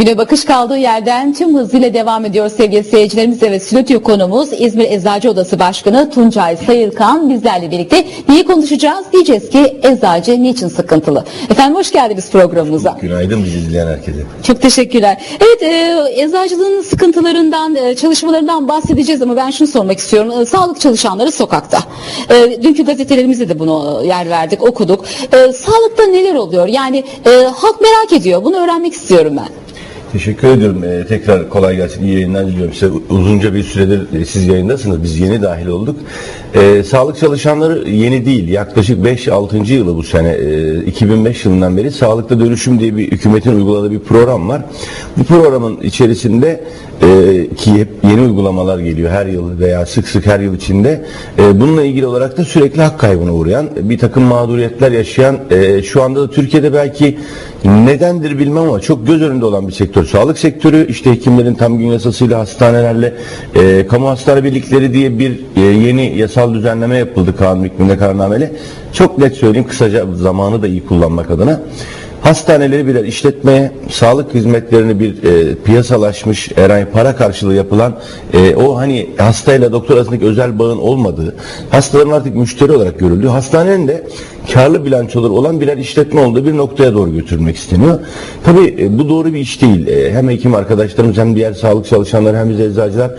Güne bakış kaldığı yerden tüm hızıyla devam ediyor sevgili seyircilerimiz ve stüdyo konumuz İzmir Eczacı Odası Başkanı Tuncay Sayılkan bizlerle birlikte neyi konuşacağız? Diyeceğiz ki eczacı niçin sıkıntılı? Efendim hoş geldiniz programımıza. Günaydın bizi izleyen herkese. Çok teşekkürler. Evet e, eczacılığın sıkıntılarından, e, çalışmalarından bahsedeceğiz ama ben şunu sormak istiyorum. E, sağlık çalışanları sokakta. E, dünkü gazetelerimizde de bunu yer verdik, okuduk. E, sağlıkta neler oluyor? Yani e, halk merak ediyor. Bunu öğrenmek istiyorum ben. Teşekkür ediyorum. Ee, tekrar kolay gelsin. İyi yayınlar diliyorum size. Uzunca bir süredir e, siz yayındasınız. Biz yeni dahil olduk. Ee, sağlık çalışanları yeni değil. Yaklaşık 5-6. yılı bu sene. Ee, 2005 yılından beri Sağlıkta Dönüşüm diye bir hükümetin uyguladığı bir program var. Bu programın içerisinde e, ki hep yeni uygulamalar geliyor her yıl veya sık sık her yıl içinde. E, bununla ilgili olarak da sürekli hak kaybına uğrayan, bir takım mağduriyetler yaşayan, e, şu anda da Türkiye'de belki nedendir bilmem ama çok göz önünde olan bir sektör. Sağlık sektörü işte hekimlerin tam gün yasasıyla hastanelerle e, kamu hastane birlikleri diye bir e, yeni yasal düzenleme yapıldı kanun hükmünde kararnameyle. Çok net söyleyeyim kısaca zamanı da iyi kullanmak adına. Hastaneleri birer işletmeye, sağlık hizmetlerini bir e, piyasalaşmış, herhangi para karşılığı yapılan, e, o hani hastayla doktor arasındaki özel bağın olmadığı, hastaların artık müşteri olarak görüldüğü, hastanenin de karlı bilançoları olan birer işletme olduğu bir noktaya doğru götürülmek isteniyor. Tabii e, bu doğru bir iş değil. E, hem hekim arkadaşlarımız hem diğer sağlık çalışanları hem biz eczacılar,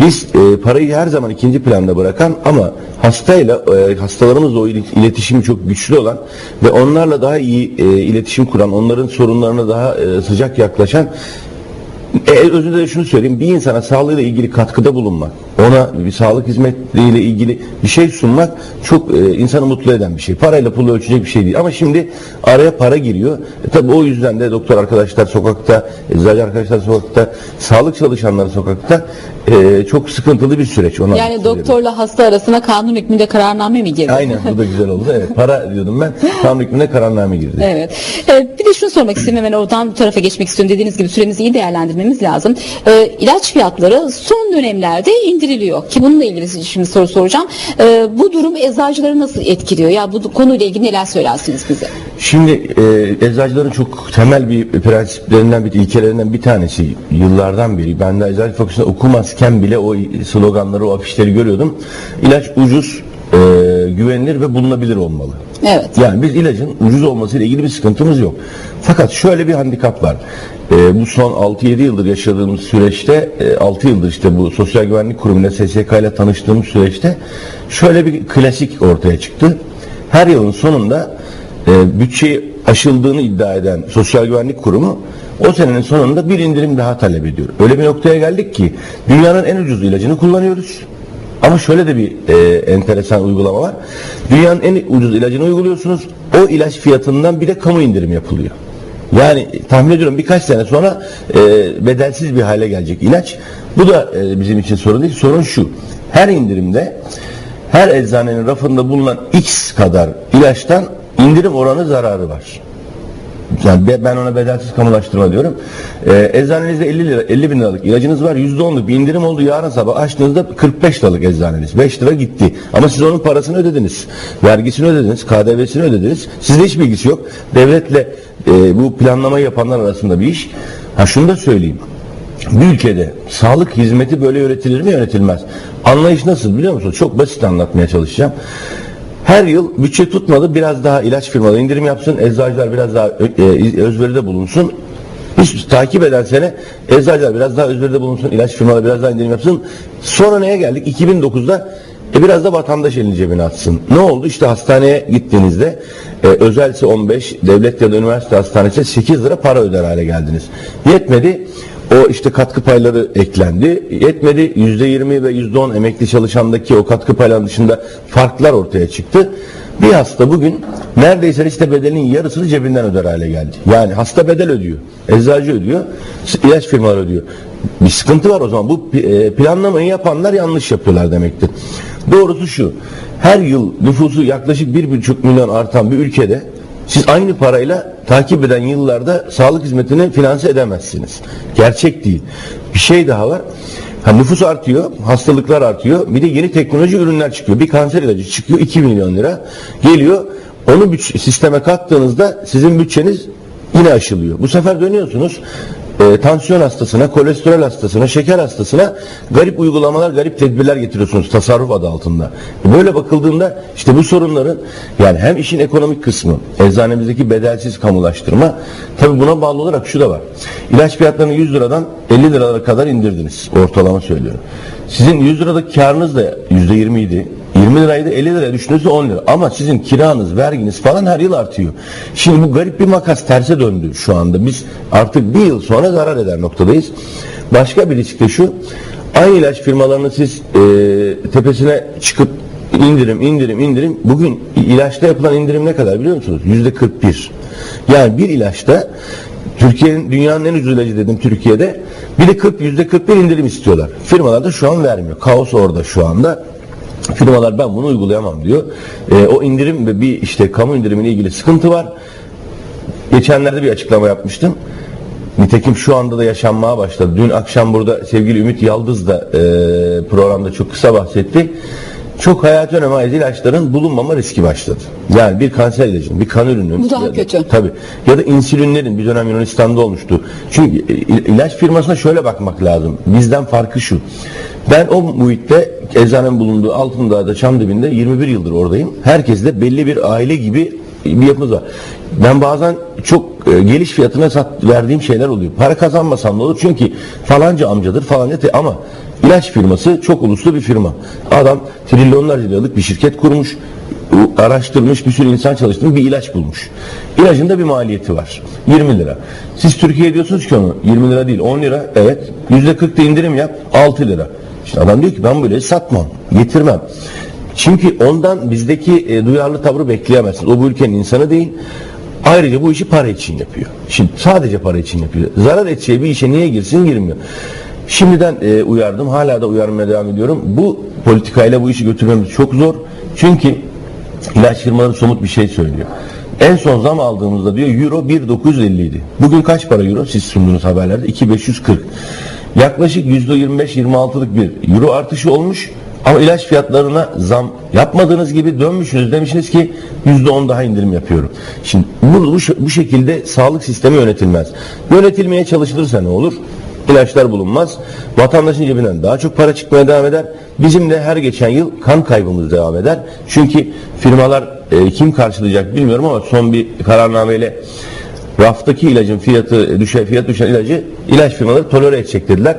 biz e, parayı her zaman ikinci planda bırakan ama hastayla, hastalarımızla o il- iletişimi çok güçlü olan ve onlarla daha iyi iletişim kuran, onların sorunlarına daha sıcak yaklaşan e, özünde de şunu söyleyeyim. Bir insana sağlığıyla ilgili katkıda bulunmak, ona bir sağlık hizmetiyle ilgili bir şey sunmak çok e, insanı mutlu eden bir şey. Parayla pulla ölçecek bir şey değil. Ama şimdi araya para giriyor. E, tabii o yüzden de doktor arkadaşlar sokakta, eczacı arkadaşlar sokakta, sağlık çalışanları sokakta e, çok sıkıntılı bir süreç. Ona Yani doktorla hasta arasına kanun hükmünde kararname mi girdi? Aynen bu da güzel oldu. Evet para diyordum ben. Tam hükmüne kararname girdi. Evet. Ee, bir de şunu sormak istiyorum hemen oradan bu tarafa geçmek istiyorum. Dediğiniz gibi süremizi iyi değerlendirmemiz lazım. Ee, ilaç fiyatları son dönemlerde indiriliyor ki bununla ilgili şimdi soru soracağım. Ee, bu durum eczacıları nasıl etkiliyor? Ya bu konuyla ilgili neler söylersiniz bize? Şimdi e, eczacıların çok temel bir prensiplerinden bir ilkelerinden bir tanesi yıllardan beri ben de eczacı fakültesinde okumazken bile o sloganları o afişleri görüyordum. İlaç ucuz, e, güvenilir ve bulunabilir olmalı. Evet. Yani biz ilacın ucuz olmasıyla ilgili bir sıkıntımız yok. Fakat şöyle bir handikap var. Ee, bu son 6-7 yıldır yaşadığımız süreçte, e, 6 yıldır işte bu Sosyal Güvenlik Kurumu'nda SSK ile tanıştığımız süreçte şöyle bir klasik ortaya çıktı. Her yılın sonunda e, bütçeyi aşıldığını iddia eden Sosyal Güvenlik Kurumu o senenin sonunda bir indirim daha talep ediyor. Öyle bir noktaya geldik ki dünyanın en ucuz ilacını kullanıyoruz. Ama şöyle de bir e, enteresan uygulama var. Dünyanın en ucuz ilacını uyguluyorsunuz. O ilaç fiyatından bir de kamu indirim yapılıyor. Yani tahmin ediyorum birkaç sene sonra e, bedelsiz bir hale gelecek ilaç. Bu da e, bizim için sorun değil. Sorun şu. Her indirimde her eczanenin rafında bulunan X kadar ilaçtan indirim oranı zararı var. Yani be- ben ona bedelsiz kamulaştırma diyorum. Ee, eczanenizde 50 lira 50 bin liralık ilacınız var. %10'luk bir indirim oldu. Yarın sabah açtığınızda 45 liralık eczaneniz. 5 lira gitti. Ama siz onun parasını ödediniz. Vergisini ödediniz. KDV'sini ödediniz. Sizde hiç bilgisi yok. Devletle e, bu planlamayı yapanlar arasında bir iş. Ha şunu da söyleyeyim. Bir ülkede sağlık hizmeti böyle yönetilir mi yönetilmez. Anlayış nasıl biliyor musunuz? Çok basit anlatmaya çalışacağım. Her yıl bütçe tutmadı biraz daha ilaç firmaları indirim yapsın, eczacılar biraz daha ö- e, özveride bulunsun. Hiç takip eden sene eczacılar biraz daha özveride bulunsun, ilaç firmaları biraz daha indirim yapsın. Sonra neye geldik? 2009'da e, biraz da vatandaş elini cebine atsın. Ne oldu? İşte hastaneye gittiğinizde e, özelse 15, devlet ya da üniversite hastanesi 8 lira para öder hale geldiniz. Yetmedi. O işte katkı payları eklendi. Yetmedi %20 ve %10 emekli çalışandaki o katkı payları dışında farklar ortaya çıktı. Bir hasta bugün neredeyse işte bedelinin yarısını cebinden öder hale geldi. Yani hasta bedel ödüyor. Eczacı ödüyor. ilaç firmaları ödüyor. Bir sıkıntı var o zaman. Bu e, planlamayı yapanlar yanlış yapıyorlar demektir. Doğrusu şu. Her yıl nüfusu yaklaşık 1,5 milyon artan bir ülkede siz aynı parayla takip eden yıllarda sağlık hizmetini finanse edemezsiniz. Gerçek değil. Bir şey daha var. Ha, nüfus artıyor, hastalıklar artıyor. Bir de yeni teknoloji ürünler çıkıyor. Bir kanser ilacı çıkıyor 2 milyon lira. Geliyor onu sisteme kattığınızda sizin bütçeniz yine aşılıyor. Bu sefer dönüyorsunuz. E, tansiyon hastasına, kolesterol hastasına, şeker hastasına garip uygulamalar, garip tedbirler getiriyorsunuz tasarruf adı altında. Böyle bakıldığında işte bu sorunların yani hem işin ekonomik kısmı, eczanemizdeki bedelsiz kamulaştırma tabi buna bağlı olarak şu da var. İlaç fiyatlarını 100 liradan 50 liralara kadar indirdiniz. Ortalama söylüyorum. Sizin 100 liralık karınız da %20 idi. 20 liraydı 50 liraya düştüğünüzde 10 lira. Ama sizin kiranız, verginiz falan her yıl artıyor. Şimdi bu garip bir makas terse döndü şu anda. Biz artık bir yıl sonra zarar eder noktadayız. Başka bir risk de şu. Aynı ilaç firmalarını siz e, tepesine çıkıp indirim, indirim, indirim. Bugün ilaçta yapılan indirim ne kadar biliyor musunuz? Yüzde 41. Yani bir ilaçta Türkiye'nin dünyanın en ucuz ilacı dedim Türkiye'de. Bir de 40 yüzde 41 indirim istiyorlar. Firmalar da şu an vermiyor. Kaos orada şu anda. Firmalar ben bunu uygulayamam diyor. Ee, o indirim ve bir işte kamu indirimine ilgili sıkıntı var. Geçenlerde bir açıklama yapmıştım. Nitekim şu anda da yaşanmaya başladı. Dün akşam burada sevgili Ümit Yaldız da e, programda çok kısa bahsetti. Çok hayati öneme ait ilaçların bulunmama riski başladı. Yani bir kanser ilacının, bir kan ürünün. Bu daha ya da- kötü. Tabii. Ya da insülinlerin bir dönem Yunanistan'da olmuştu. Çünkü e, ilaç firmasına şöyle bakmak lazım. Bizden farkı şu. Ben o muhitte eczanemin bulunduğu Altındağ'da Çamdibinde 21 yıldır oradayım. Herkes de belli bir aile gibi bir yapımız var. Ben bazen çok e, geliş fiyatına sat, verdiğim şeyler oluyor. Para kazanmasam da olur çünkü falanca amcadır falanca te- ama ilaç firması çok uluslu bir firma. Adam trilyonlarca liralık bir şirket kurmuş araştırmış bir sürü insan çalıştırmış bir ilaç bulmuş. İlacın da bir maliyeti var. 20 lira. Siz Türkiye diyorsunuz ki onu 20 lira değil 10 lira evet yüzde 40 da indirim yap 6 lira. İşte adam diyor ki ben böyle satmam getirmem. Çünkü ondan bizdeki e, duyarlı tavrı bekleyemezsiniz. O bu ülkenin insanı değil. Ayrıca bu işi para için yapıyor. Şimdi sadece para için yapıyor. Zarar edeceği bir işe niye girsin girmiyor. Şimdiden e, uyardım. Hala da uyarmaya devam ediyorum. Bu politikayla bu işi götürmemiz çok zor. Çünkü ilaç firmaları somut bir şey söylüyor. En son zam aldığımızda diyor euro 1.950 idi. Bugün kaç para euro? Siz sunduğunuz haberlerde 2.540. Yaklaşık %25-26'lık bir euro artışı olmuş. Ama ilaç fiyatlarına zam yapmadığınız gibi dönmüşsünüz demişsiniz ki %10 daha indirim yapıyorum. Şimdi bu, bu, bu şekilde sağlık sistemi yönetilmez. Yönetilmeye çalışılırsa ne olur? İlaçlar bulunmaz. Vatandaşın cebinden daha çok para çıkmaya devam eder. Bizim de her geçen yıl kan kaybımız devam eder. Çünkü firmalar e, kim karşılayacak bilmiyorum ama son bir kararnameyle raftaki ilacın fiyatı düşe fiyat düşen ilacı ilaç firmaları tolere edecek dediler.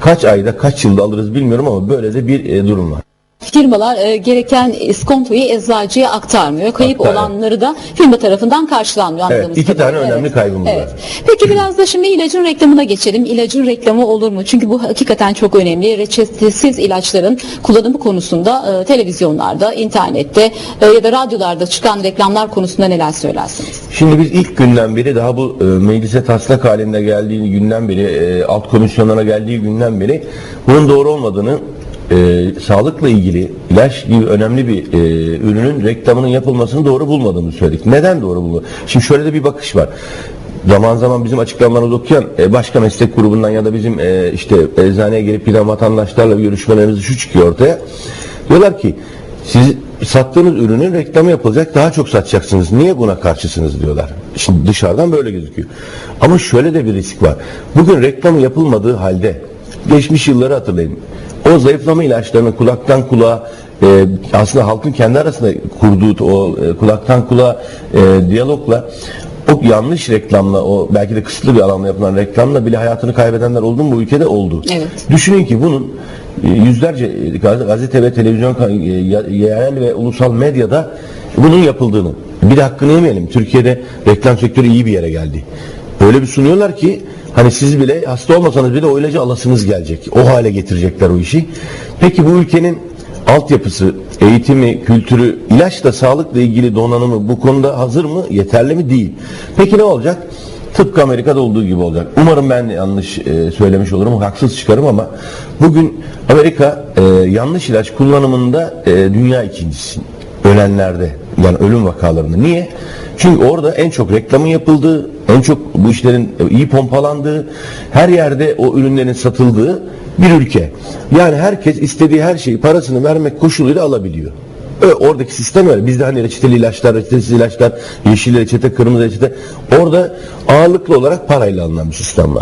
Kaç ayda kaç yılda alırız bilmiyorum ama böyle de bir e, durum var. Firmalar e, gereken iskontoyu eczacıya aktarmıyor. Kayıp Aktar- olanları da firma tarafından karşılanmıyor. Evet, iki tane kadarıyla. önemli kaybımız evet. var. Peki biraz da şimdi ilacın reklamına geçelim. İlacın reklamı olur mu? Çünkü bu hakikaten çok önemli. Reçetesiz ilaçların kullanımı konusunda e, televizyonlarda, internette e, ya da radyolarda çıkan reklamlar konusunda neler söylersiniz? Şimdi biz ilk günden beri daha bu e, meclise taslak halinde geldiği günden beri e, alt komisyonlara geldiği günden beri bunun doğru olmadığını e, sağlıkla ilgili ilaç gibi önemli bir e, ürünün reklamının yapılmasını doğru bulmadığımızı söyledik. Neden doğru bulmadık? Şimdi şöyle de bir bakış var. Zaman zaman bizim açıklamalarımızı okuyan e, başka meslek grubundan ya da bizim e, işte eczaneye gelip giden vatandaşlarla görüşmelerimiz şu çıkıyor ortaya. Diyorlar ki siz sattığınız ürünün reklamı yapılacak daha çok satacaksınız. Niye buna karşısınız diyorlar. Şimdi dışarıdan böyle gözüküyor. Ama şöyle de bir risk var. Bugün reklamı yapılmadığı halde geçmiş yılları hatırlayın. O zayıflama ilaçlarını kulaktan kulağa e, aslında halkın kendi arasında kurduğu o e, kulaktan kulağa e, diyalogla o yanlış reklamla o belki de kısıtlı bir alanda yapılan reklamla bile hayatını kaybedenler oldu mu bu ülkede oldu. Evet. Düşünün ki bunun e, yüzlerce e, gaz- gazete ve televizyon e, yerel ve ulusal medyada bunun yapıldığını. Bir hakkını yemeyelim. Türkiye'de reklam sektörü iyi bir yere geldi. Öyle bir sunuyorlar ki hani siz bile hasta olmasanız bile o ilacı alasınız gelecek. O hale getirecekler o işi. Peki bu ülkenin altyapısı, eğitimi, kültürü, ilaçla sağlıkla ilgili donanımı bu konuda hazır mı? Yeterli mi? Değil. Peki ne olacak? Tıpkı Amerika'da olduğu gibi olacak. Umarım ben yanlış e, söylemiş olurum, haksız çıkarım ama bugün Amerika e, yanlış ilaç kullanımında e, dünya ikincisi. Ölenlerde, yani ölüm vakalarında. Niye? Çünkü orada en çok reklamın yapıldığı, en çok bu işlerin iyi pompalandığı, her yerde o ürünlerin satıldığı bir ülke. Yani herkes istediği her şeyi parasını vermek koşuluyla alabiliyor. Ö- Oradaki sistem öyle. Bizde hani reçeteli ilaçlar, reçetesiz ilaçlar, yeşil reçete, kırmızı reçete. Orada ağırlıklı olarak parayla alınan bir sistem var.